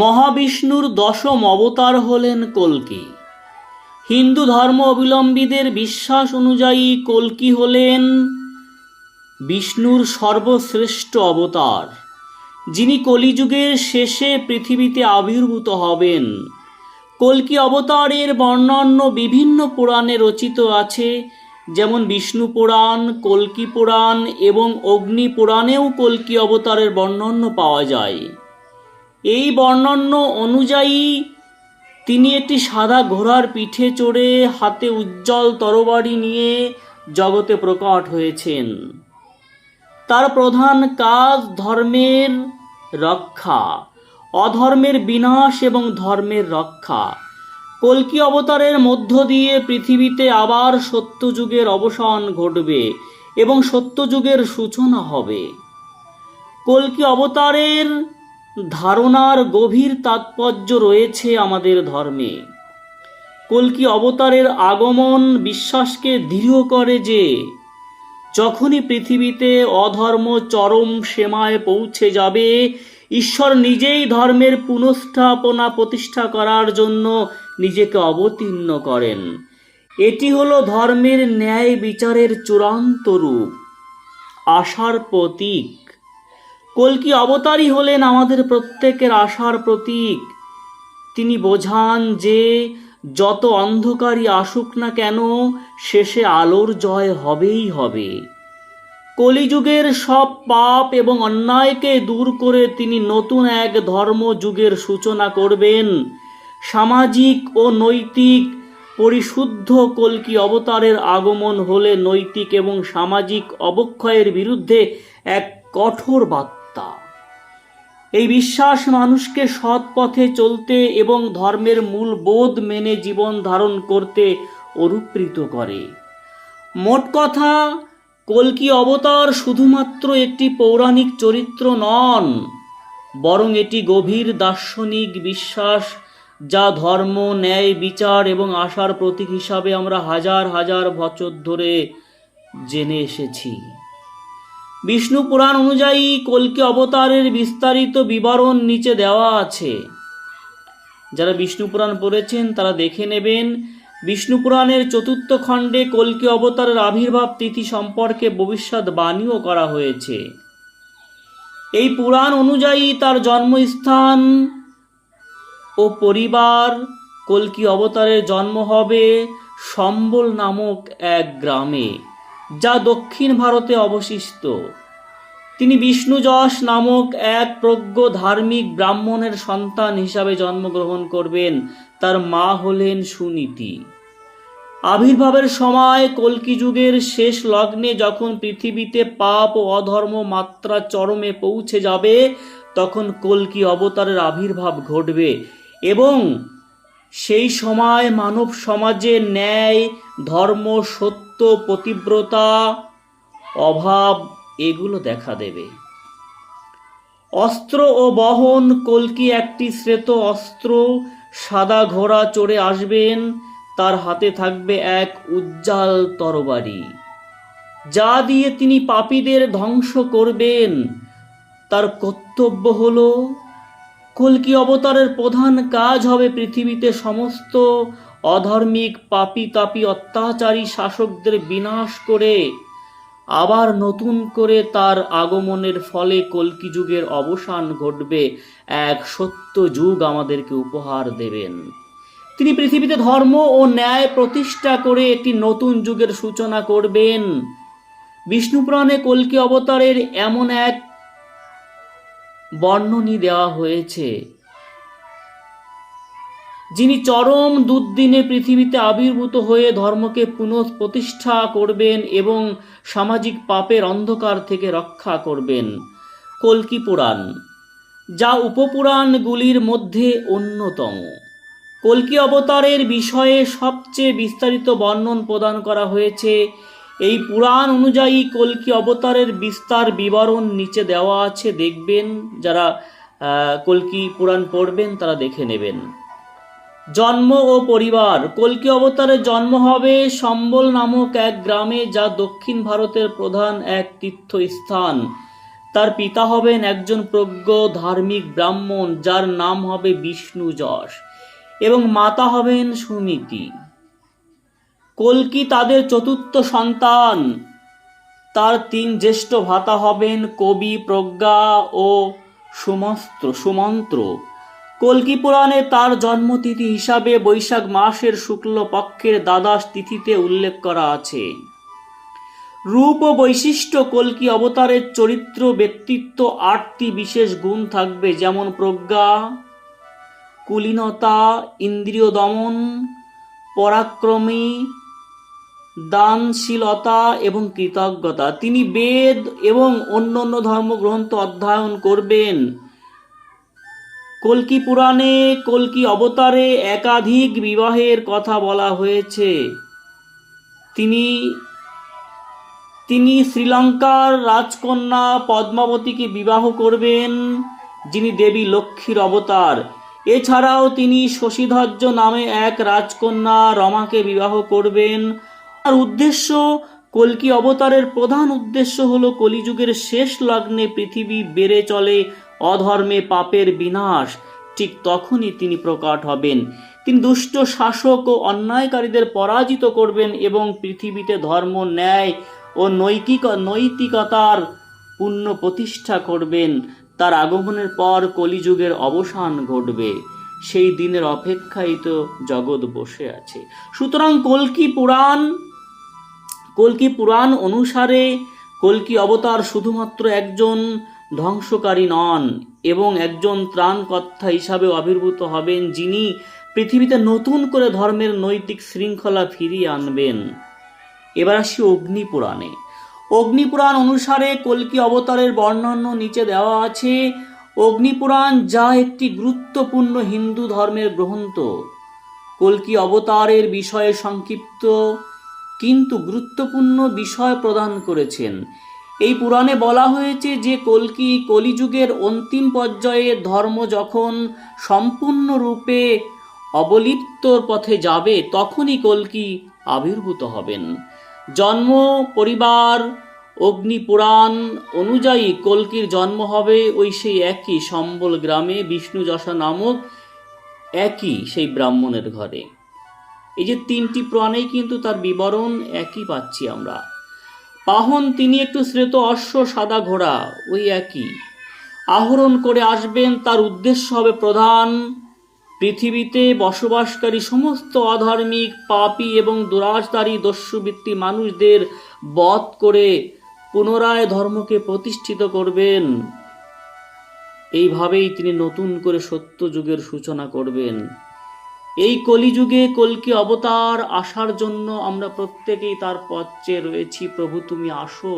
মহাবিষ্ণুর দশম অবতার হলেন কল্কি। হিন্দু ধর্ম অবলম্বীদের বিশ্বাস অনুযায়ী কল্কি হলেন বিষ্ণুর সর্বশ্রেষ্ঠ অবতার, যিনি কলিযুগের শেষে পৃথিবীতে আবির্ভূত হবেন। কল্কি অবতারের বর্ণান্য বিভিন্ন পুরাণে রচিত আছে, যেমন বিষ্ণু পুরাণ, কল্কি পুরাণ এবং অগ্নি পুরাণেও কল্কি অবতারের বর্ণান্য পাওয়া যায়। এই বর্ণান্য অনুযায়ী তিনি একটি সাদা ঘোড়ার পিঠে চড়ে হাতে উজ্জ্বল তরবারি নিয়ে জগতে প্রকট হয়েছেন। তার প্রধান কাজ ধর্মের রক্ষা, অধর্মের বিনাশ এবং ধর্মের রক্ষা। কল্কি অবতারের মধ্য দিয়ে পৃথিবীতে আবার সত্যযুগের অবসান ঘটবে এবং সত্যযুগের সূচনা হবে। কল্কি অবতারের ধারণার গভীর তাৎপর্য রয়েছে আমাদের ধর্মে। কল্কি অবতারের আগমন বিশ্বাসকে দৃঢ় করে যে, যখনই পৃথিবীতে অধর্ম চরম সীমায় পৌঁছে যাবে, ঈশ্বর নিজেই ধর্মের পুনঃস্থাপনা প্রতিষ্ঠা করার জন্য নিজেকে অবতীর্ণ করেন। এটি হলো ধর্মের ন্যায় বিচারের চূড়ান্ত রূপ। আশার প্রতীক। কল্কি অবতারই হলেন আমাদের প্রত্যেকের আশার প্রতীক? তিনি বোঝান যে, যত অন্ধকারই আসুক না কেন, শেষে আলোর জয় হবেই হবে। কলিযুগের সব পাপ এবং অন্যায়কে দূর করে তিনি নতুন এক ধর্মযুগের সূচনা করবেন। সামাজিক ও নৈতিক, পরিশুদ্ধ কল্কি অবতারের আগমন হলে নৈতিক এবং সামাজিক অবক্ষয়ের বিরুদ্ধে এক কঠোর বার্তা এই বিশ্বাস মানুষকে সৎ পথে চলতে এবং ধর্মের মূল বোধ মেনে জীবন ধারণ করতে অনুপ্রীত করে। মোট কথা, কল্কি অবতার শুধুমাত্র একটি পৌরাণিক চরিত্র নন, বরং এটি গভীর দার্শনিক বিশ্বাস যা ধর্ম, ন্যায়, বিচার এবং আশার প্রতীক হিসাবে আমরা হাজার হাজার বছর ধরে জেনে এসেছি। বিষ্ণু পুরাণ অনুযায়ী কল্কি অবতারের বিস্তারিত বিবরণ নিচে দেওয়া আছে। যারা বিষ্ণু পুরাণ পড়েছেন, তারা দেখে নেবেন, বিষ্ণু পুরাণের চতুর্থ খণ্ডে কল্কি অবতারের আবির্ভাব তিথি সম্পর্কে ভবিষ্যৎ বাণীও করা হয়েছে। এই পুরাণ অনুযায়ী তার জন্মস্থান ও পরিবার, কল্কি অবতারের জন্ম হবে সম্বল নামক এক গ্রামে। যা দক্ষিণ ভারতে অবশিষ্ট। তিনি বিষ্ণুযশ নামক এক প্রজ্ঞ ধার্মিক ব্রাহ্মণের সন্তান হিসাবে জন্মগ্রহণ করবেন। তার মা হলেন সুনীতি। আবির্ভাবের সময় কল্কি যুগের শেষ লগ্নে যখন পৃথিবীতে পাপ ও অধর্ম মাত্রা চরমে পৌঁছে যাবে, তখন কল্কি অবতারের আবির্ভাব ঘটবে এবং সেই সময় মানব সমাজে ন্যায়, ধর্ম, সত্য পতিব্রতা অভাব এগুলো দেখা দেবে। অস্ত্র ও বহন, কল্কি একটি শ্রেত অস্ত্র, সাদা ঘোড়া চড়ে আসবেন, তার হাতে থাকবে এক উজ্জ্বল তরবারি। যা দিয়ে তিনি পাপীদের ধ্বংস করবেন। তার কর্তব্য হলো, কল্কি অবতারের প্রধান কাজ হবে পৃথিবীতে সমস্ত অধার্মিক পাপি তাপি অত্যাচারী শাসকদের বিনাশ করে আবার নতুন করে তার আগমনের ফলে কল্কি যুগের অবসান ঘটবে। এক সত্য যুগ আমাদেরকে উপহার দেবেন। তিনি পৃথিবীতে ধর্ম ও ন্যায় প্রতিষ্ঠা করে একটি নতুন যুগের সূচনা করবেন। বিষ্ণুপুরাণে কল্কি অবতারের এমন এক বর্ণনী দেওয়া হয়েছে যিনি চরম দুর্দিনে পৃথিবীতে আবির্ভূত হয়ে ধর্মকে পুনঃ প্রতিষ্ঠা করবেন এবং সামাজিক পাপের অন্ধকার থেকে রক্ষা করবেন। কল্কি পুরাণ। যা উপপুরাণগুলির মধ্যে অন্যতম। কল্কি অবতারের বিষয়ে সবচেয়ে বিস্তারিত বর্ণন প্রদান করা হয়েছে। এই পুরাণ অনুযায়ী কল্কি অবতারের বিস্তার বিবরণ নিচে দেওয়া আছে। দেখবেন, যারা কল্কি পুরাণ পড়বেন, তারা দেখে নেবেন। জন্ম ও পরিবার। কল্কি অবতারের জন্ম হবে সম্বল নামক এক গ্রামে, যা দক্ষিণ ভারতের প্রধান এক তীর্থস্থান। তার পিতা হবেন একজন প্রজ্ঞ ধার্মিক ব্রাহ্মণ, যার নাম হবে বিষ্ণু যশ, এবং মাতা হবেন সুনীতি কল্কি তাদের চতুর্থ সন্তান। তার তিন জ্যেষ্ঠ ভাতা হবেন কবি, প্রজ্ঞা ও সুমস্ত্র, সুমন্ত্র। কল্কি পুরাণে তার জন্মতিথি হিসাবে বৈশাখ মাসের শুক্ল পক্ষের দ্বাদশ তিথিতে উল্লেখ করা আছে। রূপ ও বৈশিষ্ট্য কল্কি অবতারের চরিত্র, ব্যক্তিত্ব আটটি বিশেষ গুণ থাকবে, যেমন প্রজ্ঞা, কুলীনতা, ইন্দ্রিয় দমন, পরাক্রমী, দানশীলতা এবং কৃতজ্ঞতা। তিনি বেদ এবং অন্য অন্য ধর্মগ্রন্থ অধ্যয়ন করবেন। কল্কি পুরাণে কল্কি অবতারে একাধিক বিবাহের কথা বলা হয়েছে? তিনি তিনি শ্রীলঙ্কার রাজকন্যা পদ্মাবতীকে বিবাহ করবেন, যিনি দেবী লক্ষ্মীর অবতার। এছাড়াও তিনি শশীধ্বজ নামে এক রাজকন্যা রমাকে বিবাহ করবেন। আর উদ্দেশ্য কল্কি অবতারের প্রধান উদ্দেশ্য হলো কলিযুগের শেষ লগ্নে পৃথিবী বেড়ে চলে অধর্মে পাপের বিনাশ, ঠিক তখনই তিনি প্রকট হবেন। তিনি দুষ্ট শাসক ও অন্যায়কারীদের পরাজিত করবেন এবং পৃথিবীতে ধর্ম, ন্যায় ও নৈতিক নৈতিকতার পূর্ণ প্রতিষ্ঠা করবেন। তার আগমনের পর কলিযুগের অবসান ঘটবে। সেই দিনের অপেক্ষায় তো জগৎ বসে আছে। সুতরাং কল্কি পুরাণ কল্কি পুরাণ অনুসারে কল্কি অবতার শুধুমাত্র একজন ধ্বংসকারী নন এবং একজন ত্রাণকর্তা হিসাবে আবির্ভূত হবেন যিনি পৃথিবীতে নতুন করে ধর্মের নৈতিক শৃঙ্খলা ফিরিয়ে আনবেন। এবার আসি অগ্নিপুরাণে। অগ্নিপুরাণ অনুসারে কল্কি অবতারের বর্ণন্য নিচে দেওয়া আছে, অগ্নিপুরাণ যা একটি গুরুত্বপূর্ণ হিন্দু ধর্মের গ্রন্থ। কল্কি অবতারের বিষয়ে সংক্ষিপ্ত, কিন্তু গুরুত্বপূর্ণ বিষয় প্রদান করেছেন। এই পুরাণে বলা হয়েছে যে কল্কি কলিযুগের অন্তিম পর্যায়ে ধর্ম যখন সম্পূর্ণরূপে অবলিপ্তর পথে যাবে, তখনই কল্কি আবির্ভূত হবেন। জন্ম, পরিবার, অগ্নিপুরাণ অনুযায়ী কল্কির জন্ম হবে ওই সেই একই সম্বল গ্রামে, বিষ্ণু যশা নামক একই সেই ব্রাহ্মণের ঘরে। এই যে তিনটি প্রাণেই কিন্তু তার বিবরণ একই পাচ্ছি আমরা। পাহন তিনি একটু শ্রেত অশ্ব সাদা ঘোড়া, ওই একই। আহরণ করে আসবেন তার উদ্দেশ্য হবে প্রধান, পৃথিবীতে বসবাসকারী সমস্ত অধার্মিক, পাপী এবং দুরাজদারী দস্যুবৃত্তি মানুষদের বধ করে পুনরায় ধর্মকে প্রতিষ্ঠিত করবেন। এইভাবেই তিনি নতুন করে সত্য যুগের সূচনা করবেন। এই কলিযুগে কলকি অবতার আসার জন্য আমরা প্রত্যেকেই তার পথে রয়েছি। প্রভু তুমি আসো।